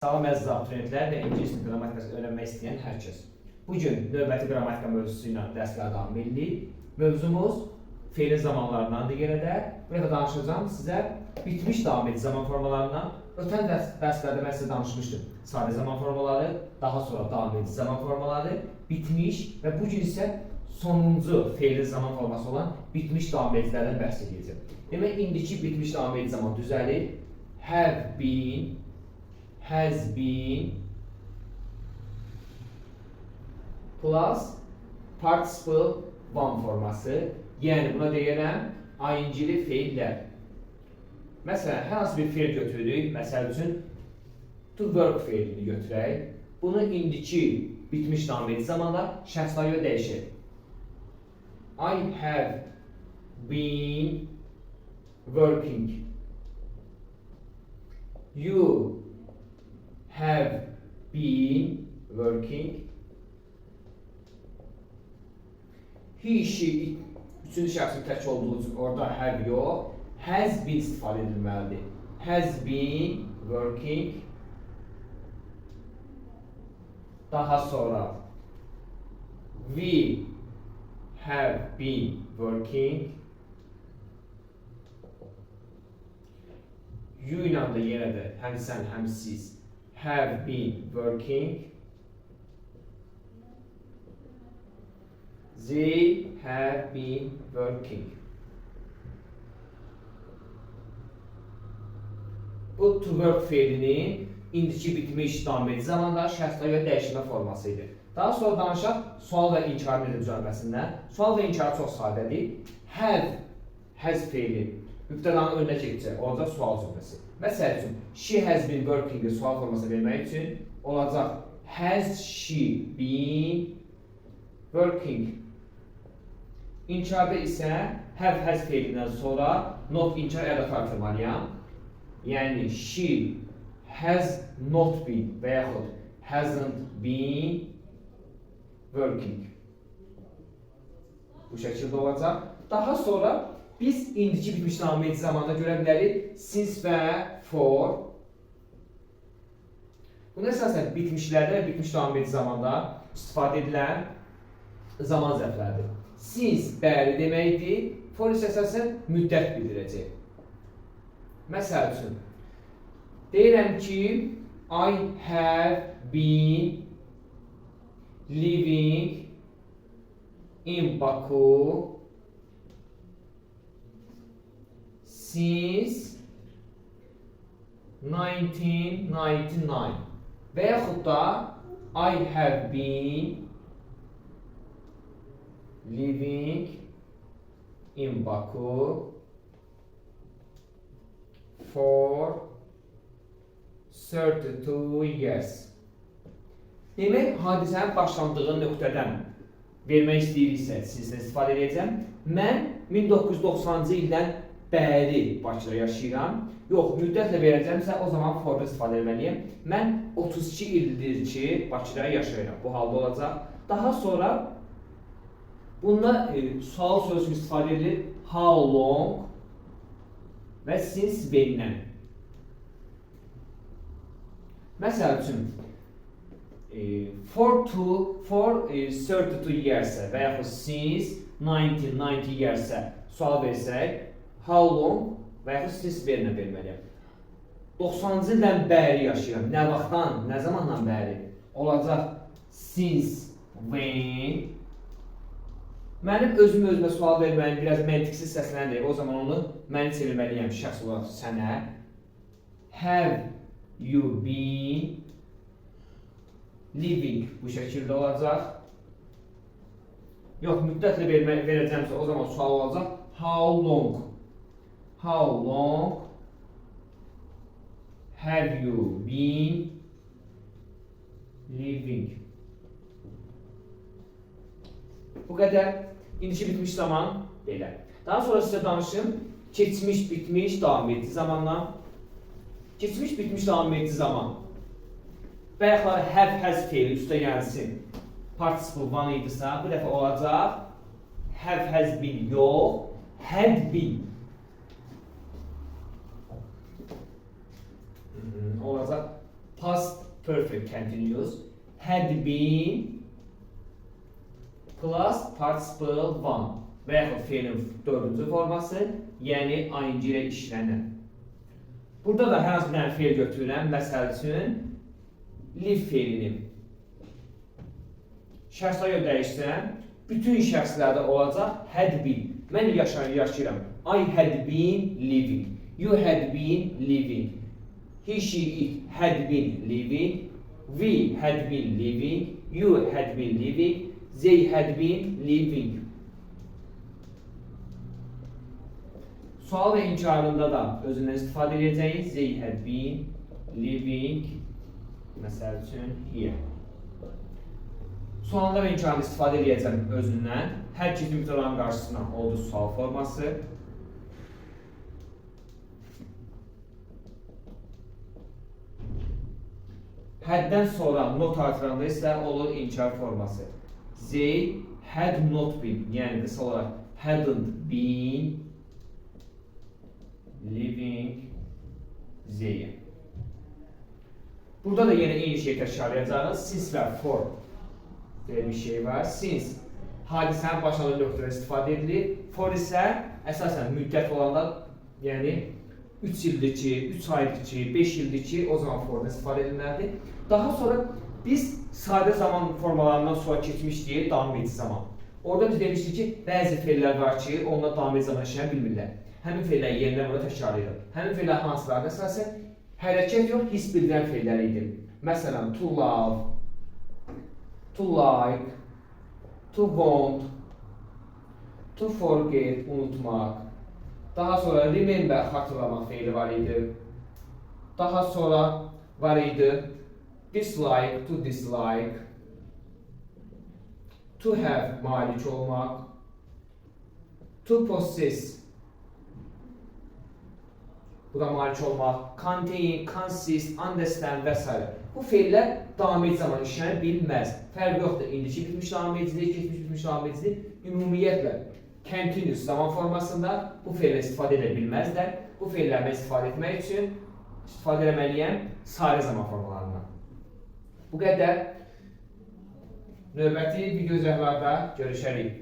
Salam əziz abituriyentlər və ingilis dili qrammatikası öyrənmək istəyən hər kəs. Bu gün növbəti qrammatika mövzusu ilə dərslərə davam edirik. Mövzumuz feilin zamanlarından digərədə. Bu dəfə danışacağım sizə bitmiş davam zaman formalarından. Ötən dərs, dərslərdə mən sizə danışmışdım. Sadə zaman formaları, daha sonra davam zaman formaları, bitmiş və bu gün isə sonuncu feilin zaman forması olan bitmiş davam edicilərdən bəhs edəcəm. Demək indiki bitmiş davam zaman düzəlir. Have been has been plus participle one forması. Yəni buna deyirəm ing-li feillər. Məsələn, hər bir feil götürürük. Məsəl üçün to work feilini götürək. Bunu indiki bitmiş edici zamanda şəxslə görə dəyişir. I have been working. You have been working. He, she, üçüncü şəxsin tək olduğu üçün orada have yox, has been istifadə edilməlidir. Has been working. Daha sonra we have been working. You ilə də yenə də həm sən, həm siz have been working. They have been working. Bu to work fiilinin indiki bitmiş davam edici zamanda şəxslə görə dəyişmə forması. Daha sonra danışaq sual və inkar necə düzəlməsindən. Sual və inkar çox sadədir. Have, has fiili mübtədanın önünə keçəcək, olacaq sual cümləsi. Məsəl üçün, she has been working sual forması vermək üçün olacaq has she been working. İnkarda isə have has feilindən sonra not inkar ədəf artırmalıyam. Yəni she has not been və yaxud hasn't been working. Bu şəkildə olacaq. Daha sonra biz indiki bitmiş namı edici zamanda görə bilərik since və for. Bunun əsasən bitmişlərdə bitmiş edici zamanda istifadə edilən zaman zərfləridir. Since bəri deməkdir, for isə əsasən müddət bildirəcək. Məsəl üçün, deyirəm ki, I have been living in Baku since 1999 və yaxud da I have been living in Baku for 32 years. Demək, hadisənin başlandığı nöqtədən vermək istəyiriksə, sizlə istifadə edəcəm. Mən 1990-cı ildən bəri Bakıda yaşayıram. Yox, müddətlə verəcəmsə, o zaman forda istifadə etməliyəm. Mən 32 ildir ki, Bakıda yaşayıram. Bu halda olacaq. Daha sonra bunda e, sual sözü istifadə edilir. How long və since bendən. Məsəl üçün, e, for to, for e, 32 years və yaxud since 1990 years sual versək, how long və yaxud since belinə verməliyəm. 90-cı ildən bəri yaşayıram. Nə vaxtdan, nə zamandan bəri? Olacaq since when Mənim özüm özümə sual verməyim biraz məntiqsiz səslənir. O zaman onu mən çevirməliyəm şəxs olaraq sənə. Have you been living bu şəkildə olacaq. Yox, müddətlə vermə, verəcəmsə o zaman sual olacaq. How long? How long have you been living? Bu qədər. İndiki bitmiş zaman belə. Daha sonra sizə danışım keçmiş, bitmiş, davam edici zamandan. Keçmiş, bitmiş, davam edici zaman. Bayaqları have has feili üstə gəlsin. Participle one idisə, bu dəfə olacaq have has been yox, had been. Olacaq past perfect continuous had been plus participle one və yaxud feilin dördüncü forması, yəni ing ilə işlənən. Burada da hər bir dənə feil götürürəm. Məsəl üçün live feilini şəxslə görə dəyişsəm, bütün şəxslərdə olacaq had been. Mən yaşayır, yaşayıram. I had been living. You had been living. He, she, it had been living. We had been living. You had been living. They had been living. Sual ve inkarında da özünden istifadə edəcəyik. They had been living üçün here. Sualında və inkarında istifadə edəcəm özündən. Hər iki mübtəlanın qarşısına oldu sual forması. Həddən sonra not artıranda isə olur inkar forması. They had not been, yəni qısa olaraq hadn't been living there. Burada da yine eyni şey təkrarlayacağız. Since və for diye bir şey var. Since hadisənin başlandığı nöqtədə istifadə edilir. For isə əsasən müddət olanda, yəni 3 ildir ki, 3 aydır ki, 5 ildir ki, o zaman fordan istifadə edilməlidir. Daha sonra biz sadə zaman formalarından sonra keçmişdik, davam edici zaman. Orada biz demişdik ki, bəzi feillər var ki, onlar davam edici zaman işlənə bilmirlər. Həmin feillər yerinə burada təkrarlayırıq. Həmin feillər hansılardır? Əsasən hərəkət yox, hiss bildirən feillər idi. Məsələn, to love, to like, to want, to forget, unutmaq. Daha sonra remember, xatırlamaq feili var idi. Daha sonra var idi dislike, to dislike, to have, malik olmaq, to possess, bu da malik olmaq, contain, consist, understand s. Bu feillər davam edici zaman işlənə bilməz. Fərqi yoxdur. İndiki bitmiş davam edicilik, keçmiş bitmiş davam edicilik. Ümumiyyətlə continuous zaman formasında bu feillə istifadə edə bilməzlər. Bu feillərdən istifadə etmək üçün istifadə etməliyəm sadə zaman formalarından. Bu qədər. Növbəti video izləhlərdə görüşərik.